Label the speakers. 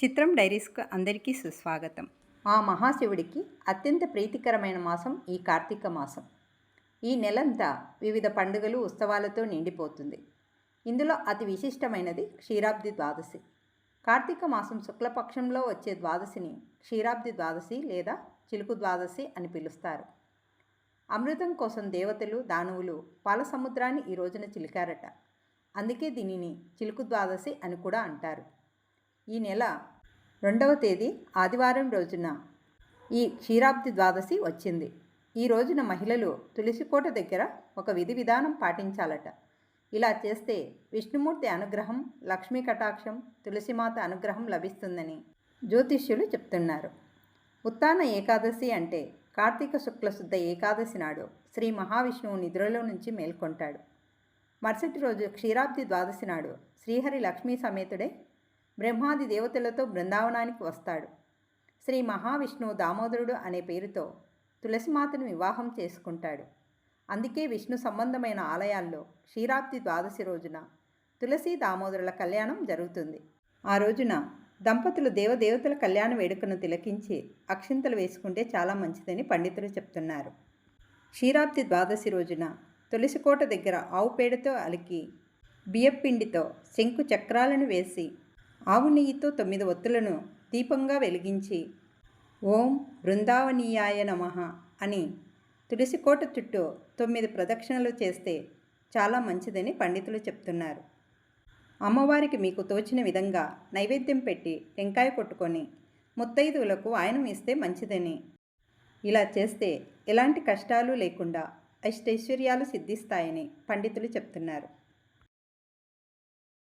Speaker 1: చిత్రం డైరీస్కు అందరికీ సుస్వాగతం.
Speaker 2: ఆ మహాశివుడికి అత్యంత ప్రీతికరమైన మాసం ఈ కార్తీక మాసం. ఈ నెలంతా వివిధ పండుగలు ఉత్సవాలతో నిండిపోతుంది. ఇందులో అతి విశిష్టమైనది క్షీరాబ్ది ద్వాదశి. కార్తీక మాసం శుక్లపక్షంలో వచ్చే ద్వాదశిని క్షీరాబ్ది ద్వాదశి లేదా చిలుకు ద్వాదశి అని పిలుస్తారు. అమృతం కోసం దేవతలు దానవులు పాల సముద్రాన్ని ఈ రోజున చిలికారట. అందుకే దీనిని చిలుకు ద్వాదశి అని కూడా అంటారు. ఈ నెల రెండవ తేదీ ఆదివారం రోజున ఈ క్షీరాబ్ది ద్వాదశి వచ్చింది. ఈ రోజున మహిళలు తులసికోట దగ్గర ఒక విధి విధానం పాటించాలట. ఇలా చేస్తే విష్ణుమూర్తి అనుగ్రహం లక్ష్మీ కటాక్షం తులసిమాత అనుగ్రహం లభిస్తుందని జ్యోతిష్యులు చెప్తున్నారు. ఉత్తాన ఏకాదశి అంటే కార్తీక శుక్ల శుద్ధ ఏకాదశి నాడు శ్రీ మహావిష్ణువు నిద్రలో నుంచి మేల్కొంటాడు. మరుసటి రోజు క్షీరాబ్ది ద్వాదశి నాడు శ్రీహరి లక్ష్మీ సమేతుడే బ్రహ్మాది దేవతలతో బృందావనానికి వస్తాడు. శ్రీ మహావిష్ణువు దామోదరుడు అనే పేరుతో తులసిమాతను వివాహం చేసుకుంటాడు. అందుకే విష్ణు సంబంధమైన ఆలయాల్లో క్షీరాబ్ది ద్వాదశి రోజున తులసి దామోదరుల కళ్యాణం జరుగుతుంది. ఆ రోజున దంపతులు దేవదేవతల కళ్యాణ వేడుకను తిలకించి అక్షింతలు వేసుకుంటే చాలా మంచిదని పండితులు చెప్తున్నారు. క్షీరాబ్ది ద్వాదశి రోజున తులసికోట దగ్గర ఆవు పేడతో అలికి బియ్యపిండితో శంకు చక్రాలను వేసి ఆవు నెయ్యితో తొమ్మిది ఒత్తులను దీపంగా వెలిగించి ఓం బృందావనీయాయ నమ అని తులసికోట చుట్టూ తొమ్మిది ప్రదక్షిణలు చేస్తే చాలా మంచిదని పండితులు చెప్తున్నారు. అమ్మవారికి మీకు తోచిన విధంగా నైవేద్యం పెట్టి టెంకాయ కొట్టుకొని ముత్తైదువులకు ఆయనం ఇస్తే మంచిదని. ఇలా చేస్తే ఎలాంటి కష్టాలు లేకుండా అష్టైశ్వర్యాలు సిద్ధిస్తాయని పండితులు చెప్తున్నారు.